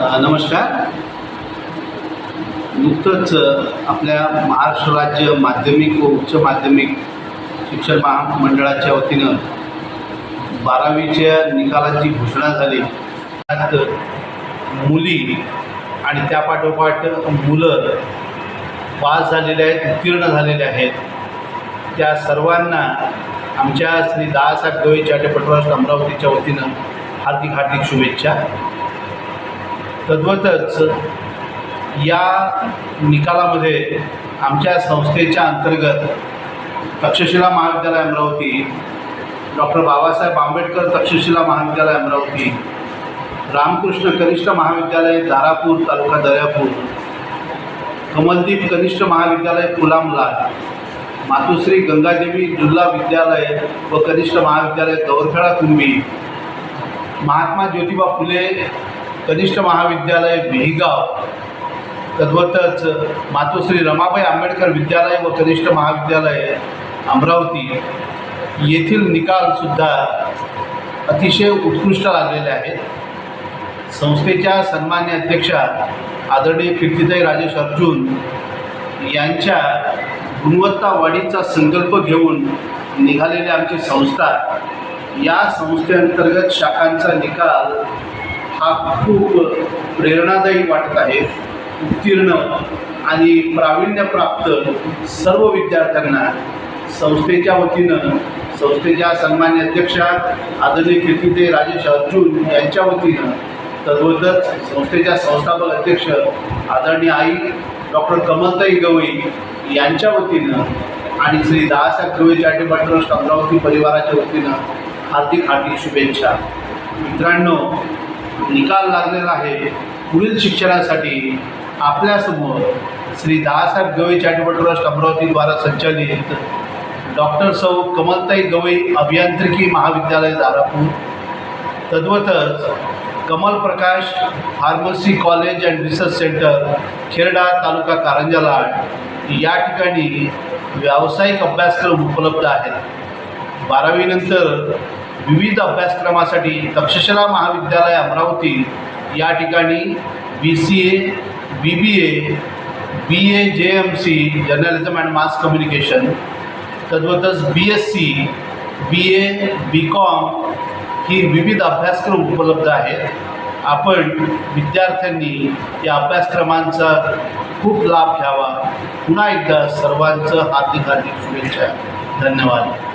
नमस्कार. नुकतंच आपल्या महाराष्ट्र राज्य माध्यमिक व उच्च माध्यमिक शिक्षण महामंडळाच्या वतीनं बारावीच्या निकालाची घोषणा झाली. त्यात मुली आणि त्यापाठोपाठ मुलं पास झालेले आहेत उत्तीर्ण झालेले आहेत. त्या सर्वांना आमच्या श्री दादासाहेब गवई चॅरिटेबल ट्रस्ट अमरावतीच्या वतीनं हार्दिक हार्दिक शुभेच्छा. तद्वतच या निकालामध्ये आमच्या संस्थेच्या अंतर्गत तक्षशिला महाविद्यालय अमरावती डॉक्टर बाबासाहेब आंबेडकर तक्षशिला महाविद्यालय अमरावती रामकृष्ण कनिष्ठ महाविद्यालय धारापूर तालुका दर्यापूर कमलदीप कनिष्ठ महाविद्यालय कुलामला मातुश्री गंगादेवी जिल्हा विद्यालय व कनिष्ठ महाविद्यालय गौरखेडा कुंभी महात्मा ज्योतिबा फुले कनिष्ठ महाविद्यालय विहिगाव तद्वतच मातोश्री रमाबाई आंबेडकर विद्यालय व कनिष्ठ महाविद्यालय अमरावती येथील निकालसुद्धा अतिशय उत्कृष्ट लागलेले आहेत. संस्थेच्या सन्मान्य अध्यक्षा आदरणीय कीर्तिताई राजेश अर्जुन यांच्या गुणवत्ता वाढीचा संकल्प घेऊन निघालेली आमची संस्था या संस्थेअंतर्गत शाखांचा निकाल हा खूप प्रेरणादायी वाटत आहे उत्तीर्ण आणि प्रावीण्यप्राप्त सर्व विद्यार्थ्यांना. संस्थेच्या वतीनं संस्थेच्या सन्मान्य अध्यक्षा आदरणीय कीर्तिते राजेश अर्जुन यांच्या वतीनं तद्वतच संस्थेच्या संस्थापक अध्यक्ष आदरणीय आई डॉक्टर कमलताई गवई यांच्या वतीनं आणि श्री दादासाहेब गवई चॅरिटेबल ट्रस्ट अमरावती परिवाराच्या वतीनं हार्दिक हार्दिक शुभेच्छा. मित्रांनो निकाल लागलेला आहे पुढील शिक्षणासाठी. आपल्यासमोर श्री दादासाहेब गवई चॅरिटेबल ट्रस्ट अमरावतीद्वारा संचालित डॉक्टर सौ कमलताई गवई अभियांत्रिकी महाविद्यालय Darapur. तद्वतच Kamal Prakash pharmacy college and research centre Kherda taluka Karanjalad या ठिकाणी व्यावसायिक अभ्यासक्रम उपलब्ध आहेत. बारावीनंतर विविध अभ्यासक्रमासाठी तक्षशिला महाविद्यालय अमरावती या ठिकाणी B C A B B A B A J M C journalism and mass communication तद्वतच B S C B A B com ही विविध अभ्यासक्रम उपलब्ध आहेत. आपण विद्यार्थ्यांनी या अभ्यासक्रमांचा खूप लाभ घ्यावा. पुन्हा एकदा सर्वांचं हार्दिक हार्दिक शुभेच्छा. धन्यवाद.